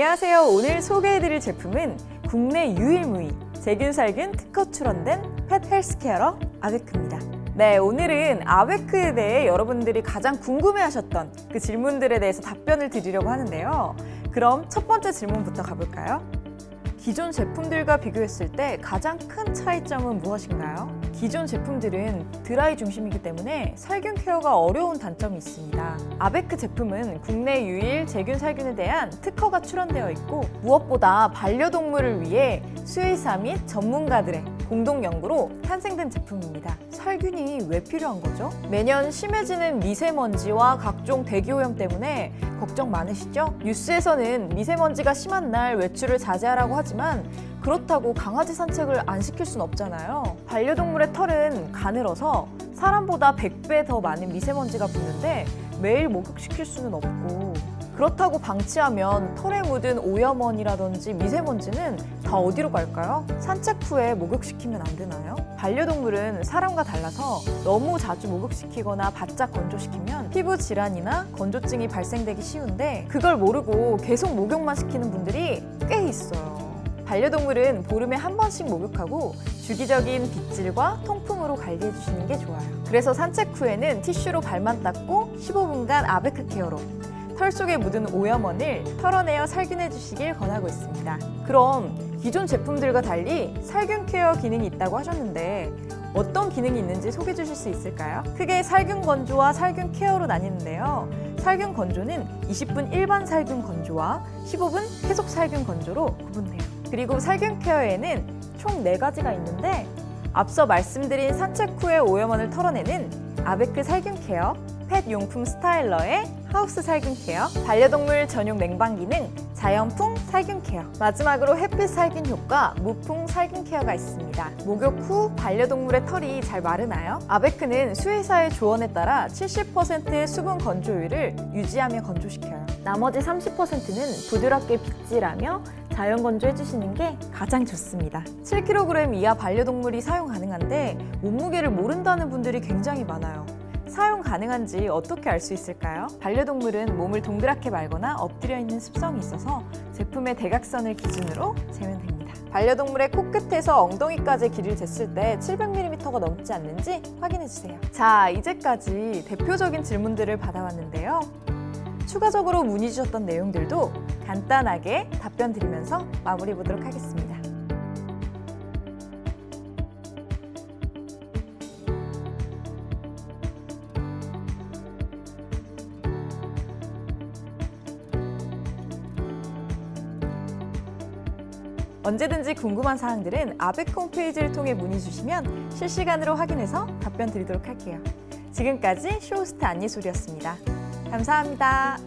안녕하세요. 오늘 소개해드릴 제품은 국내 유일무이 세균살균 특허 출원된 펫 헬스케어러 아베크입니다. 네, 오늘은 아베크에 대해 여러분들이 가장 궁금해하셨던 그 질문들에 대해서 답변을 드리려고 하는데요. 그럼 첫 번째 질문부터 가볼까요? 기존 제품들과 비교했을 때 가장 큰 차이점은 무엇인가요? 기존 제품들은 드라이 중심이기 때문에 살균 케어가 어려운 단점이 있습니다. 아베크 제품은 국내 유일 제균 살균에 대한 특허가 출원되어 있고 무엇보다 반려동물을 위해 수의사 및 전문가들의 공동 연구로 탄생된 제품입니다. 살균이 왜 필요한 거죠? 매년 심해지는 미세먼지와 각종 대기오염 때문에 걱정 많으시죠? 뉴스에서는 미세먼지가 심한 날 외출을 자제하라고 하지만 그렇다고 강아지 산책을 안 시킬 순 없잖아요. 반려동물의 털은 가늘어서 사람보다 100배 더 많은 미세먼지가 붙는데 매일 목욕시킬 수는 없고 그렇다고 방치하면 털에 묻은 오염원이라든지 미세먼지는 다 어디로 갈까요? 산책 후에 목욕시키면 안 되나요? 반려동물은 사람과 달라서 너무 자주 목욕시키거나 바짝 건조시키면 피부 질환이나 건조증이 발생되기 쉬운데 그걸 모르고 계속 목욕만 시키는 분들이 꽤 있어요. 반려동물은 보름에 한 번씩 목욕하고 주기적인 빗질과 통풍으로 관리해 주시는 게 좋아요. 그래서 산책 후에는 티슈로 발만 닦고 15분간 아베크 케어로 털 속에 묻은 오염원을 털어내어 살균해 주시길 권하고 있습니다. 그럼 기존 제품들과 달리 살균 케어 기능이 있다고 하셨는데 어떤 기능이 있는지 소개해 주실 수 있을까요? 크게 살균 건조와 살균 케어로 나뉘는데요. 살균 건조는 20분 일반 살균 건조와 15분 계속 살균 건조로 구분돼요. 그리고 살균 케어에는 총 4가지가 있는데 앞서 말씀드린 산책 후에 오염원을 털어내는 아베크 살균 케어, 펫 용품 스타일러의 하우스 살균 케어, 반려동물 전용 냉방 기 능, 자연풍 살균 케어, 마지막으로 햇빛 살균 효과, 무풍 살균 케어가 있습니다. 목욕 후 반려동물의 털이 잘 마르나요? 아베크는 수의사의 조언에 따라 70%의 수분 건조율을 유지하며 건조시켜요. 나머지 30%는 부드럽게 빗질하며 자연 건조 해 주시는 게 가장 좋습니다. 7kg 이하 반려동물이 사용 가능한데 몸무게를 모른다는 분들이 굉장히 많아요. 사용 가능한지 어떻게 알 수 있을까요? 반려동물은 몸을 동그랗게 말거나 엎드려 있는 습성이 있어서 제품의 대각선을 기준으로 재면 됩니다. 반려동물의 코끝에서 엉덩이까지 길이를 쟀을 때 700mm가 넘지 않는지 확인해 주세요. 자, 이제까지 대표적인 질문들을 받아왔는데요. 추가적으로 문의 주셨던 내용들도 간단하게 답변 드리면서 마무리 보도록 하겠습니다. 언제든지 궁금한 사항들은 아베크 홈페이지를 통해 문의 주시면 실시간으로 확인해서 답변 드리도록 할게요. 지금까지 쇼호스트 안예솔이었습니다. 감사합니다.